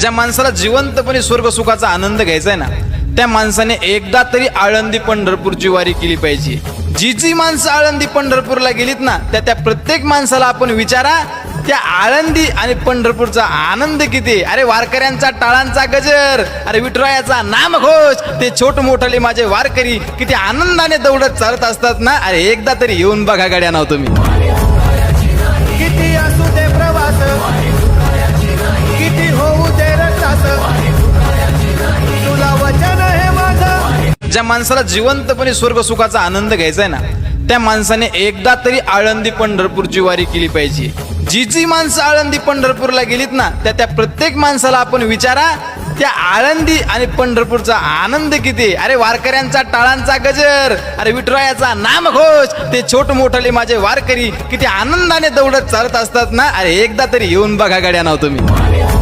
ज्या माणसाला जिवंतपणे स्वर्ग सुखाचा आनंद घ्यायचा आहे ना त्या माणसाने एकदा तरी आळंदी पंढरपूरची वारी केली पाहिजे. जी जी माणसं आळंदी पंढरपूरला गेलीत ना त्या त्या प्रत्येक माणसाला आपण विचारा त्या आळंदी आणि पंढरपूरचा आनंद किती? अरे वारकऱ्यांचा टाळांचा गजर अरे विठुरायाचा नामघोष ते छोट मोठाले माझे वारकरी किती आनंदाने दौडत चालत असतात ना अरे एकदा तरी येऊन बघा गाड्या नाव तुम्ही. ज्या माणसाला जिवंतपणे स्वर्ग सुखाचा आनंद घ्यायचा आहे ना त्या माणसाने एकदा तरी आळंदी पंढरपूरची वारी केली पाहिजे. जी जी माणसं आळंदी पंढरपूरला गेलीत ना त्या त्या प्रत्येक माणसाला आपण विचारा त्या आळंदी आणि पंढरपूरचा आनंद किती अरे वारकऱ्यांचा टाळांचा गजर अरे विठुरायाचा नामघोष ते छोट मोठाले माझे वारकरी किती आनंदाने दौडत चालत असतात ना अरे एकदा तरी येऊन बघा गाड्या नाव तुम्ही.